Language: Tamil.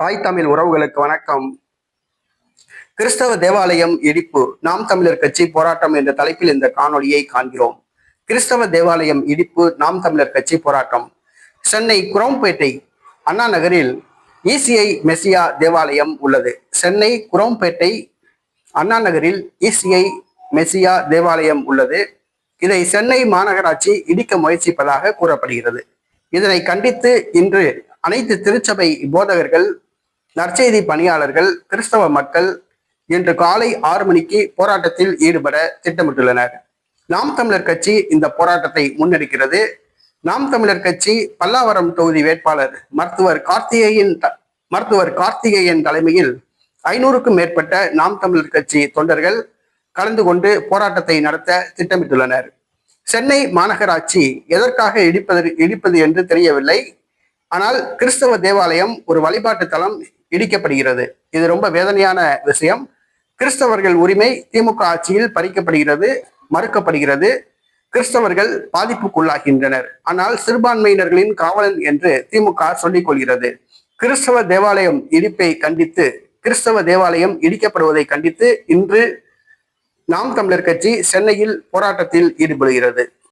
தாய் தமிழ் உறவுகளுக்கு வணக்கம். கிறிஸ்தவ தேவாலயம் இடிப்பு. நாம் தமிழர் கட்சி போராட்டம் என்ற தலைப்பில் இந்த காணொலியை காண்கிறோம். கிறிஸ்தவ தேவாலயம் இடிப்பு நாம் தமிழர் கட்சி போராட்டம். சென்னை குரோம்பேட்டை அண்ணா நகரில் இசிஐ மெசியா தேவாலயம் உள்ளது. சென்னை குரோம்பேட்டை அண்ணா நகரில் இசிஐ மெசியா தேவாலயம் உள்ளது. இதை சென்னை மாநகராட்சி இடிக்க முயற்சிப்பதாக கூறப்படுகிறது. இதனை கண்டித்து இன்று அனைத்து திருச்சபை போதகர்கள் நற்செய்தி பணியாளர்கள் கிறிஸ்தவ மக்கள் இன்று காலை ஆறு மணிக்கு போராட்டத்தில் ஈடுபட திட்டமிட்டுள்ளனர். நாம் தமிழர் கட்சி இந்த போராட்டத்தை முன்னெடுக்கிறது. நாம் தமிழர் கட்சி பல்லாவரம் தொகுதி வேட்பாளர் மருத்துவர் கார்த்திகேயன் மருத்துவர் கார்த்திகேயன் தலைமையில் ஐநூறுக்கும் மேற்பட்ட நாம் தமிழர் கட்சி தொண்டர்கள் கலந்து கொண்டு போராட்டத்தை நடத்த திட்டமிட்டுள்ளனர். சென்னை மாநகராட்சி எதற்காக இடிப்பது இடிப்பது என்று தெரியவில்லை. ஆனால் கிறிஸ்தவ தேவாலயம் ஒரு வழிபாட்டு தலம் இடிக்கப்படுகிறது. இது ரொம்ப வேதனையான விஷயம். கிறிஸ்தவர்கள் உரிமை திமுக ஆட்சியில் பறிக்கப்படுகிறது மறுக்கப்படுகிறது. கிறிஸ்தவர்கள் பாதிப்புக்குள்ளாகின்றனர். ஆனால் சிறுபான்மையினர்களின் காவலன் என்று திமுக சொல்லிக் கொள்கிறது. கிறிஸ்தவ தேவாலயம் இடிப்பை கண்டித்து கிறிஸ்தவ தேவாலயம் இடிக்கப்படுவதை கண்டித்து இன்று நாம் தமிழர் கட்சி சென்னையில் போராட்டத்தில் ஈடுபடுகிறது.